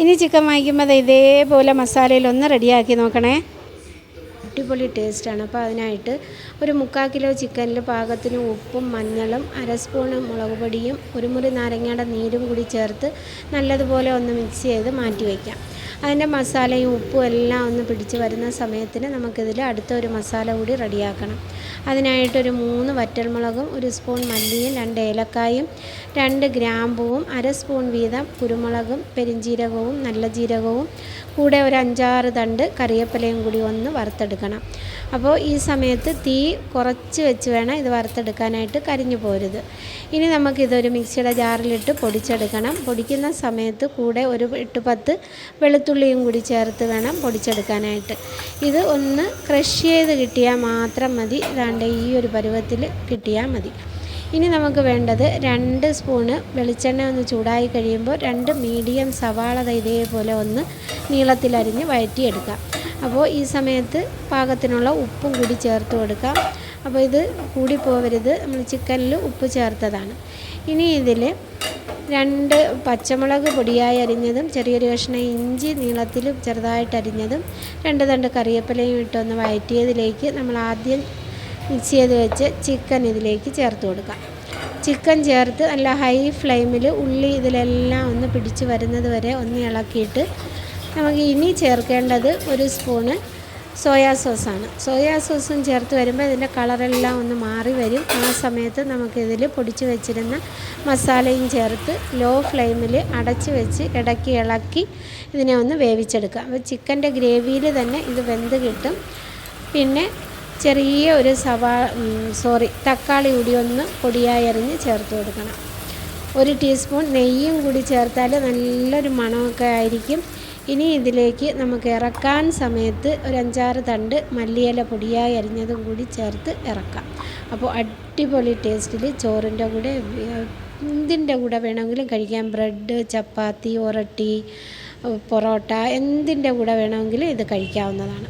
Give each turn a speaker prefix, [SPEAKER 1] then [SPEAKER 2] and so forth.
[SPEAKER 1] ഇനി ചിക്കൻ വാങ്ങിക്കുമ്പോൾ ഇതേപോലെ മസാലയിൽ ഒന്ന് റെഡിയാക്കി നോക്കണേ. അടിപൊളി ടേസ്റ്റാണ് അപ്പോൾ അതിനായിട്ട് ഒരു മുക്കാൽ കിലോ ചിക്കനിൽ പാകത്തിന് ഉപ്പും മഞ്ഞളും അര സ്പൂണ് മുളക് പൊടിയും ഒരു മുറി നാരങ്ങയുടെ നീരും കൂടി ചേർത്ത് നല്ലതുപോലെ ഒന്ന് മിക്സ് ചെയ്ത് മാറ്റി വയ്ക്കാം അതിന്റെ മസാലയും ഉപ്പും എല്ലാം ഒന്ന് പിടിച്ച് വരുന്ന സമയത്തിന് നമുക്കിതിൽ അടുത്ത ഒരു മസാല കൂടി റെഡിയാക്കണം. അതിനായിട്ടൊരു മൂന്ന് വറ്റൽമുളകും ഒരു സ്പൂൺ മല്ലിയും രണ്ട് ഏലക്കായും രണ്ട് ഗ്രാമ്പുവും അര സ്പൂൺ വീതം കുരുമുളകും പെരിഞ്ജീരകവും നല്ല ജീരകവും കൂടെ ഒരു അഞ്ചാറ് തണ്ട് കറിവേപ്പിലയും കൂടി ഒന്ന് വറുത്തെടുക്കണം. അപ്പോൾ ഈ സമയത്ത് തീ കുറച്ച് വെച്ച് വേണം ഇത് വറുത്തെടുക്കാനായിട്ട് കരിഞ്ഞു പോരുത്. ഇനി നമുക്കിതൊരു മിക്സിയുടെ ജാറിലിട്ട് പൊടിച്ചെടുക്കണം. പൊടിക്കുന്ന സമയത്ത് കൂടെ ഒരു എട്ട് പത്ത് വെളുത്തുള്ളിയും കൂടി ചേർത്ത് വേണം പൊടിച്ചെടുക്കാനായിട്ട്. ഇത് ഒന്ന് ക്രഷ് ചെയ്ത് കിട്ടിയാൽ മാത്രം മതി. ദാണ്ട് ഈ ഒരു പരുവത്തിൽ കിട്ടിയാൽ മതി. ഇനി നമുക്ക് വേണ്ടത് രണ്ട് സ്പൂണ് വെളിച്ചെണ്ണ ഒന്ന് ചൂടായി കഴിയുമ്പോൾ രണ്ട് മീഡിയം സവാള ഇതേപോലെ ഒന്ന് നീളത്തിലരിഞ്ഞ് വഴറ്റിയെടുക്കാം. അപ്പോൾ ഈ സമയത്ത് പാകത്തിനുള്ള ഉപ്പും കൂടി ചേർത്ത് കൊടുക്കാം. അപ്പോൾ ഇത് കൂടി പോവരുത്. നമ്മൾ ചിക്കനിൽ ഉപ്പ് ചേർത്തതാണ്. ഇനി ഇതിൽ രണ്ട് പച്ചമുളക് പൊടിയായി അരിഞ്ഞതും ചെറിയൊരു കഷ്ണം ഇഞ്ചി നീളത്തിൽ ചെറുതായിട്ട് അരിഞ്ഞതും രണ്ട് തണ്ട് കറിവേപ്പിലയും ഇട്ടൊന്ന് വഴറ്റിയതിലേക്ക് നമ്മൾ ആദ്യം മിക്സ് ചെയ്ത് വെച്ച് ചിക്കൻ ഇതിലേക്ക് ചേർത്ത് കൊടുക്കാം. ചിക്കൻ ചേർത്ത് നല്ല ഹൈ ഫ്ലെയിമിൽ ഉള്ളി ഇതിലെല്ലാം ഒന്ന് പിടിച്ച് വരുന്നത് വരെ ഒന്ന് ഇളക്കിയിട്ട് നമുക്ക് ഇനി ചേർക്കേണ്ടത് ഒരു സ്പൂണ് സോയാ സോസാണ്. സോയാ സോസും ചേർത്ത് വരുമ്പോൾ ഇതിന്റെ കളറെല്ലാം ഒന്ന് മാറി വരും. ആ സമയത്ത് നമുക്കിതിൽ പൊടിച്ച് വെച്ചിരുന്ന മസാലയും ചേർത്ത് ലോ ഫ്ലെയിമിൽ അടച്ച് വെച്ച് ഇടയ്ക്ക് ഇളക്കി ഇതിനെ ഒന്ന് വേവിച്ചെടുക്കാം. അപ്പോൾ ചിക്കന്റെ ഗ്രേവിയിൽ തന്നെ ഇത് വെന്ത് കിട്ടും. പിന്നെ ചെറിയ ഒരു സവാ സോറി തക്കാളി കൂടി ഒന്ന് പൊടിയായി അരിഞ്ഞ് ചേർത്ത് കൊടുക്കണം. ഒരു ടീസ്പൂൺ നെയ്യും കൂടി ചേർത്താൽ നല്ലൊരു മണമൊക്കെ ആയിരിക്കും. ഇനി ഇതിലേക്ക് നമുക്ക് ഇറക്കാൻ സമയത്ത് ഒരു അഞ്ചാറ് തണ്ട് മല്ലിയില പൊടിയായി അരിഞ്ഞതും കൂടി ചേർത്ത് ഇറക്കാം. അപ്പോൾ അടിപൊളി ടേസ്റ്റിൽ ചോറിന്റെ കൂടെ എന്തിന്റെ കൂടെ വേണമെങ്കിലും കഴിക്കാം. ബ്രെഡ് ചപ്പാത്തി ഒറട്ടി പൊറോട്ട എന്തിന്റെ കൂടെ വേണമെങ്കിലും ഇത് കഴിക്കാവുന്നതാണ്.